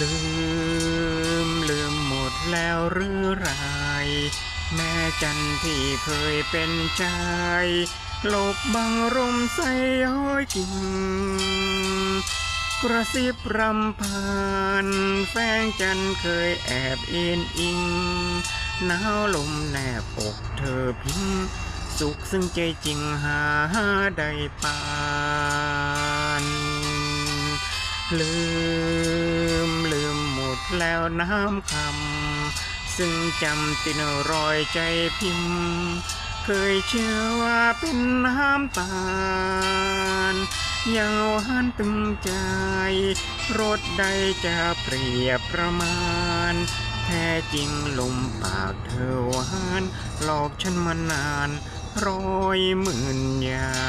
ลืมลืมหมดแล้วหรือไร แม่จันที่เคยเป็นใจโลกบังรมใสย้อยกิ่งกระซิบรำพานแฟงจันเคยแอบเอ็นอิงหนาวลมแนบอกเธอพิงสุขซึ่งใจจริงหาได้ปานลืม แล้วน้ำคำซึ่งจำตินรอยใจพิมพ์ เคยเชื่อว่าเป็นน้ำตาลยังหวานตึงใจรสใดจะเปรียบประมาณ แท้จริงลมปากเธอหวานหลอกฉันมานานร้อยหมื่นอย่า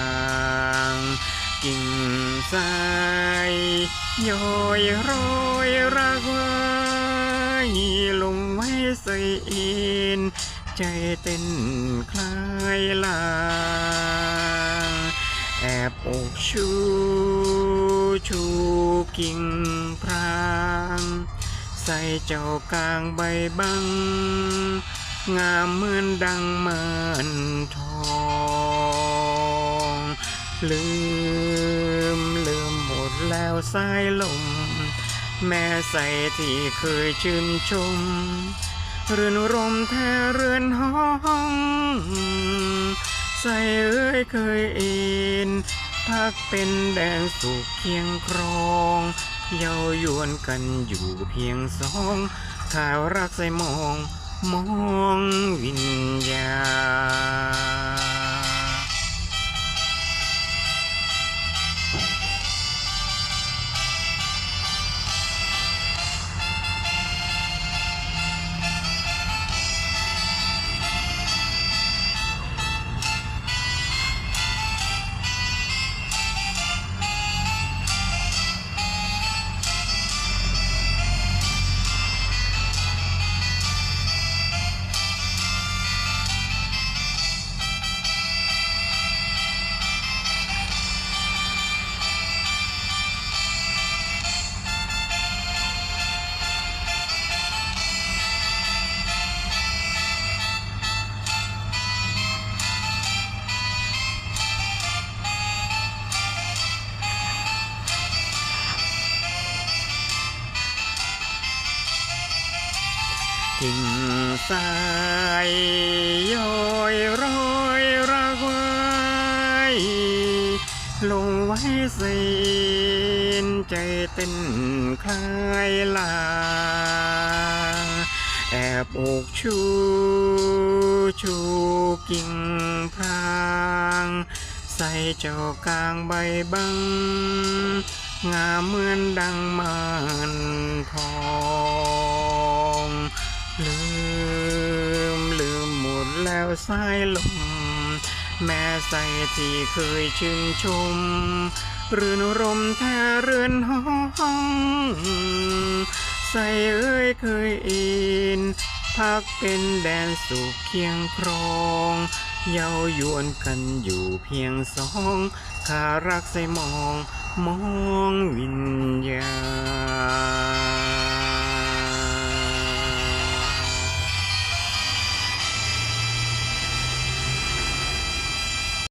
งกิ่งสายย้อยร้อยรักว้ ลงไว้ใส่เอ็นใจเต้นคลายลา แอบอกชูชูกิ่งพรางใส่เจ้ากลางใบบัง งามเหมือนดังเมินทองลืมลืมหมดแล้วสายลม แม่ใส่ที่เคยชื่นชม เรือนรมแท้เรือนห้อง ใส่เอ้ยเคยเอ็นพักเป็นแดงสุขเคียงครอง เย้ายวนกันอยู่เพียงสองข่าวรักใส่มอง มองวิญญาณ กิ่งสายย้อยร้อยรักไวลงไว้สีนใจเต้นคลายลา แอบอกชูชูกิ่งพรางใส่เจ้ากลางใบบัง งามเหมือนดังมานทอ สายลม แม่ใส่ที่เคยชื่นชมเรือนรมแท้เรือนห้องใส่เอ้ยเคยอินพักเป็นแดนสุขเคียงครองเย้ายวนกันอยู่เพียงสองขารักใส่มอง มองวิญญาณ